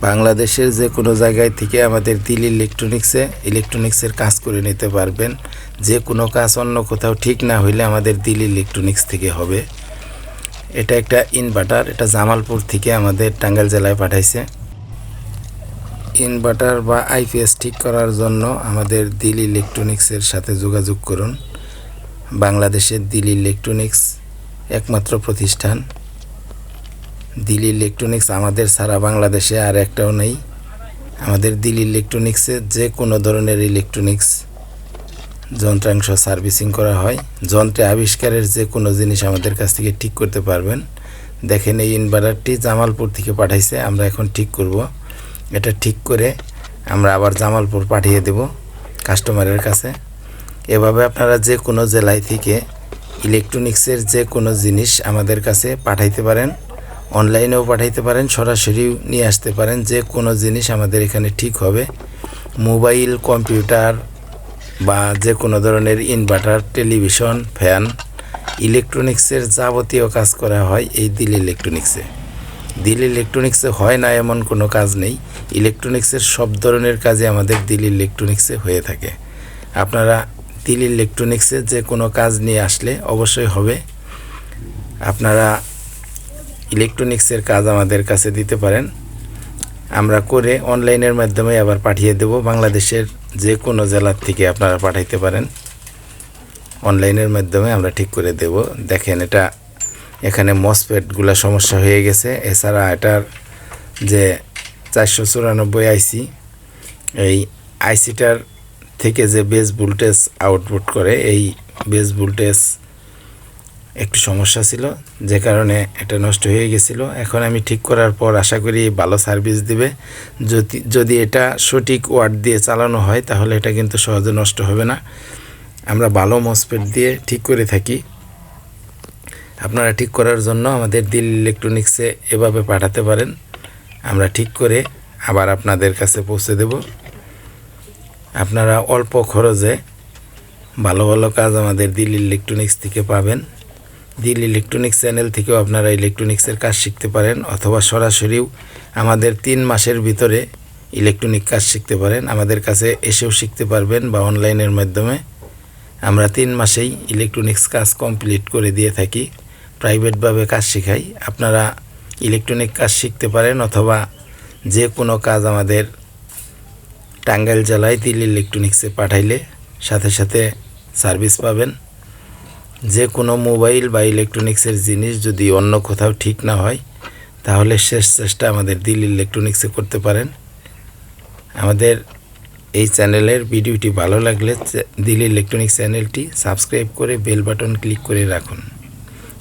বাংলাদেশের যে কোনো জায়গায় থেকে আমাদের দিল ইলেকট্রনিক্সে, ইলেকট্রনিক্সের কাজ করে নিতে পারবেন। যে কোনো কাজ অন্য কোথাও ঠিক না হইলে আমাদের দিল ইলেকট্রনিক্স থেকে হবে। এটা একটা ইনভার্টার, এটা জামালপুর থেকে আমাদের টাঙ্গাইল জেলায় পাঠাইছে। ইনভার্টার বা আইপিএস ঠিক করার জন্য আমাদের দিল ইলেকট্রনিক্সের সাথে যোগাযোগ করুন। বাংলাদেশের দিল ইলেকট্রনিক্স একমাত্র প্রতিষ্ঠান। দিল ইলেকট্রনিক্স আমাদের সারা বাংলাদেশে আর একটাও নেই। আমাদের দিল ইলেকট্রনিক্সে যে কোনো ধরনের ইলেকট্রনিক্স যন্ত্রাংশ সার্ভিসিং করা হয়। যন্ত্রে আবিষ্কারের যে কোনো জিনিস আমাদের কাছ থেকে ঠিক করতে পারবেন। দেখেন এই ইনভার্টারটি জামালপুর থেকে পাঠাইছে, আমরা এখন ঠিক করব। এটা ঠিক করে আমরা আবার জামালপুর পাঠিয়ে দেব কাস্টমারের কাছে। এভাবে আপনারা যে কোনো জেলায় থেকে ইলেকট্রনিক্সের যে কোনো জিনিস আমাদের কাছে পাঠাইতে পারেন। অনলাইনেও পাঠাইতে পারেন সরাসরিও নিয়ে আসতে পারেন, যে কোনো জিনিস আমাদের এখানে ঠিক হবে। মোবাইল, কম্পিউটার বা যে কোনো ধরনের ইনভার্টার টেলিভিশন, ফ্যান, ইলেকট্রনিক্সের যাবতীয় কাজ করা হয় এই দিল ইলেকট্রনিক্সে। দিল ইলেকট্রনিক্সে হয় না এমন কোনো কাজ নেই। ইলেকট্রনিক্সের সব ধরনের কাজই আমাদের দিল ইলেকট্রনিক্সে হয়ে থাকে। আপনারা দিল ইলেকট্রনিক্সে যে কোনো কাজ নিয়ে আসলে অবশ্যই হবে। আপনারা ইলেকট্রনিক্সের কাজ আমাদের কাছে দিতে পারেন। আমরা করে অনলাইনের মাধ্যমে আবার পাঠিয়ে দেব। বাংলাদেশের যে কোনো জেলার থেকে আপনারা পাঠাইতে পারেন। অনলাইনের মাধ্যমে আমরা ঠিক করে দেব। দেখেন এটা, এখানে মসপেটগুলো সমস্যা হয়ে গেছে। এছাড়া এটার যে চারশো চুরানব্বই আইসি, এই আইসিটার থেকে যে বেস ভোল্টেজ আউটপুট করে, এই বেস ভোল্টেজ একটু সমস্যা ছিল, যে কারণে এটা নষ্ট হয়ে গেছিল। এখন আমি ঠিক করার পর আশা করি ভালো সার্ভিস দিবে। যদি যদি এটা সঠিক ওয়ার্ড দিয়ে চালানো হয়, তাহলে এটা কিন্তু সহজে নষ্ট হবে না। আমরা ভালো মসপেট দিয়ে ঠিক করে থাকি। আপনারা ঠিক করার জন্য আমাদের দিল ইলেকট্রনিক্সে এভাবে পাঠাতে পারেন। আমরা ঠিক করে আবার আপনাদের কাছে পৌঁছে দেব। আপনারা অল্প খরচে ভালো ভালো কাজ আমাদের দিল ইলেকট্রনিক্স থেকে পাবেন। দিল ইলেকট্রনিক্স চ্যানেল থেকেও আপনারা ইলেকট্রনিক্সের কাজ শিখতে পারেন অথবা সরাসরিও আমাদের তিন মাসের ভিতরে ইলেকট্রনিক কাজ শিখতে পারেন। আমাদের কাছে এসেও শিখতে পারবেন বা অনলাইনের মাধ্যমে। আমরা তিন মাসেই ইলেকট্রনিক্স কাজ কমপ্লিট করে দিয়ে থাকি, প্রাইভেটভাবে কাজ শেখাই। আপনারা ইলেকট্রনিক কাজ শিখতে পারেন অথবা যে কোনো কাজ আমাদের টাঙ্গাইল জেলায় দিল ইলেকট্রনিক্সে পাঠাইলে সাথে সাথে সার্ভিস পাবেন। যে কোনো মোবাইল বা ইলেকট্রনিক্সের জিনিস যদি অন্য কোথাও ঠিক না হয়, তাহলে শেষ চেষ্টা আমাদের দিল ইলেকট্রনিক্সে করতে পারেন। আমাদের এই চ্যানেলের ভিডিওটি ভালো লাগলে দিল ইলেকট্রনিক্স চ্যানেলটি সাবস্ক্রাইব করে বেল বাটন ক্লিক করে রাখুন।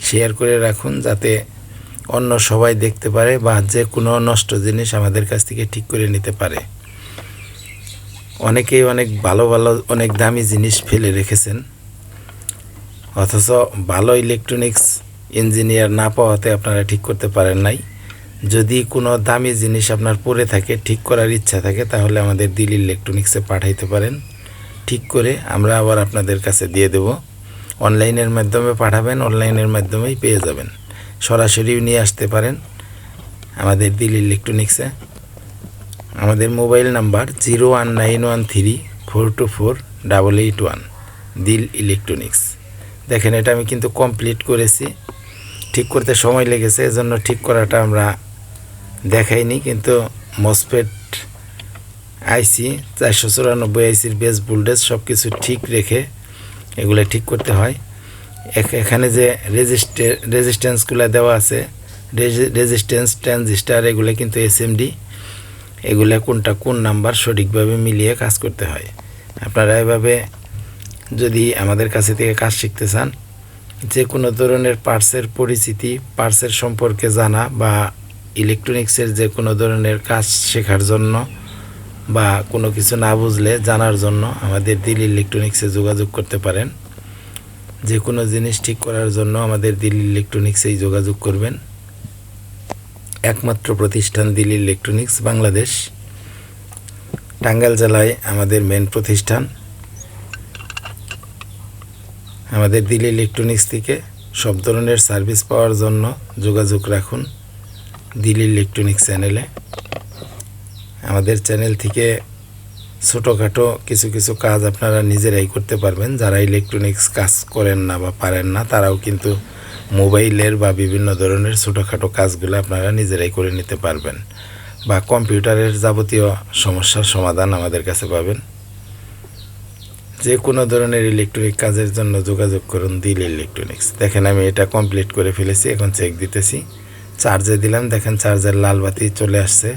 শেয়ার করে রাখুন যাতে অন্য সবাই দেখতে পারে বা যে কোনো নষ্ট জিনিস আমাদের কাছ থেকে ঠিক করে নিতে পারে। অনেকেই অনেক ভালো ভালো, অনেক দামি জিনিস ফেলে রেখেছেন। অথচ ভালো ইলেকট্রনিক্স ইঞ্জিনিয়ার না পাওয়াতে আপনারা ঠিক করতে পারেন নাই। যদি কোনো দামি জিনিস আপনার পড়ে থাকে, ঠিক করার ইচ্ছা থাকে, তাহলে আমাদের দিল ইলেকট্রনিক্সে পাঠাইতে পারেন। ঠিক করে আমরা আবার আপনাদের কাছে দিয়ে দেব। অনলাইনের মাধ্যমে পাঠাবেন, অনলাইনের মাধ্যমেই পেয়ে যাবেন। সরাসরিও নিয়ে আসতে পারেন আমাদের দিল ইলেকট্রনিক্সে আমাদের mobile number zero one nine one three four two four double eight one. Dil electronics দেখেন, এটা আমি কিন্তু কমপ্লিট করেছি। ঠিক করতে সময় লেগেছে, এজন্য ঠিক করাটা আমরা দেখাইনি, কিন্তু মসপেট আইসি চারশো চুরানব্বই আইসির বেস ভোল্টেজ সব কিছু ঠিক রেখে এগুলো ঠিক করতে হয়। এখ- এখানে যে রেজিস্টে রেজিস্ট্যান্সগুলো দেওয়া আছে রেজিস্ট্যান্স ট্রানজিস্টার এগুলো কিন্তু এসএমডি এগুলো কোনটা কোন নাম্বার সঠিকভাবে মিলিয়ে কাজ করতে হয়। আপনারা এভাবে যদি আমাদের কাছে থেকে কাজ শিখতে চান, যে কোনো ধরনের পার্টসের পরিচিতি পার্টসের সম্পর্কে জানা বা ইলেকট্রনিক্সের যে কোনো ধরনের কাজ শেখার জন্য বা কোনো কিছু না বুঝলে জানার জন্য আমাদের দিল ইলেকট্রনিক্সে যোগাযোগ করতে পারেন। যে কোনো জিনিস ঠিক করার জন্য আমাদের দিল ইলেকট্রনিক্সেই যোগাযোগ করবেন। একমাত্র প্রতিষ্ঠান দিল ইলেকট্রনিক্স বাংলাদেশ। টাঙ্গাইল জেলায় আমাদের মেন প্রতিষ্ঠান। আমাদের দিল ইলেকট্রনিক্স থেকে সব ধরনের সার্ভিস পাওয়ার জন্য যোগাযোগ রাখুন দিল ইলেকট্রনিক্স চ্যানেলে। আমাদের চ্যানেল থেকে ছোটোখাটো কিছু কিছু কাজ আপনারা নিজেরাই করতে পারবেন। যারা ইলেকট্রনিক্স কাজ করেন না বা পারেন না, তারাও কিন্তু মোবাইলের বা বিভিন্ন ধরনের ছোটোখাটো কাজগুলো আপনারা নিজেরাই করে নিতে পারবেন। বা কম্পিউটারের যাবতীয় সমস্যার সমাধান আমাদের কাছে পাবেন। যে কোনো ধরনের ইলেকট্রনিক কাজের জন্য যোগাযোগ করুন দিল ইলেকট্রনিক্স দেখেন, আমি এটা কমপ্লিট করে ফেলেছি, এখন চেক দিতেছি। চার্জে দিলাম, দেখেন চার্জার লাল বাতি চলে আসছে।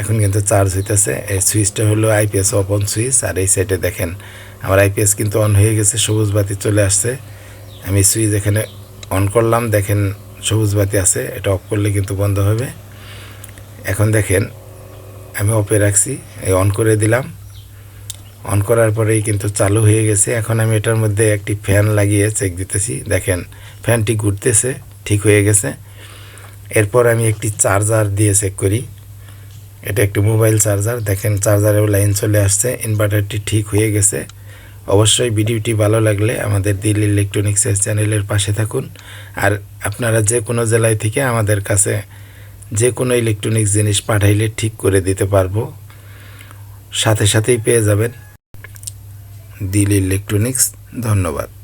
এখন কিন্তু চার্জ হইতেছে। এই সুইচটা হলো আইপিএস ওপেন সুইচ আর এই সাইডে দেখেন, আমার আইপিএস কিন্তু অন হয়ে গেছে, সবুজ বাতি চলে আসছে। আমি সুইচ এখানে অন করলাম, দেখেন সবুজ বাতি আছে, এটা অফ করলে কিন্তু বন্ধ হবে। এখন দেখেন, আমি অফে রাখছি, এই অন করে দিলাম। অন করার পরেই কিন্তু চালু হয়ে গেছে। এখন আমি এটার মধ্যে একটি ফ্যান লাগিয়ে চেক দিতেছি। দেখেন, ফ্যানটি ঘুরতেছে, ঠিক হয়ে গেছে। এরপর আমি একটি চার্জার দিয়ে চেক করি। এটা একটি মোবাইল চার্জার দেখেন চার্জারেও লাইন চলে আসছে ইনভার্টারটি ঠিক হয়ে গেছে। অবশ্যই ভিডিওটি ভালো লাগলে আমাদের দিল ইলেকট্রনিক্সের চ্যানেলের পাশে থাকুন। আর আপনারা যে কোনো জেলায় থেকে আমাদের কাছে যে কোনো ইলেকট্রনিক্স জিনিস পাঠাইলে ঠিক করে দিতে পারব। সাথে সাথেই পেয়ে যাবেন। দিল ইলেকট্রনিক্স ধন্যবাদ।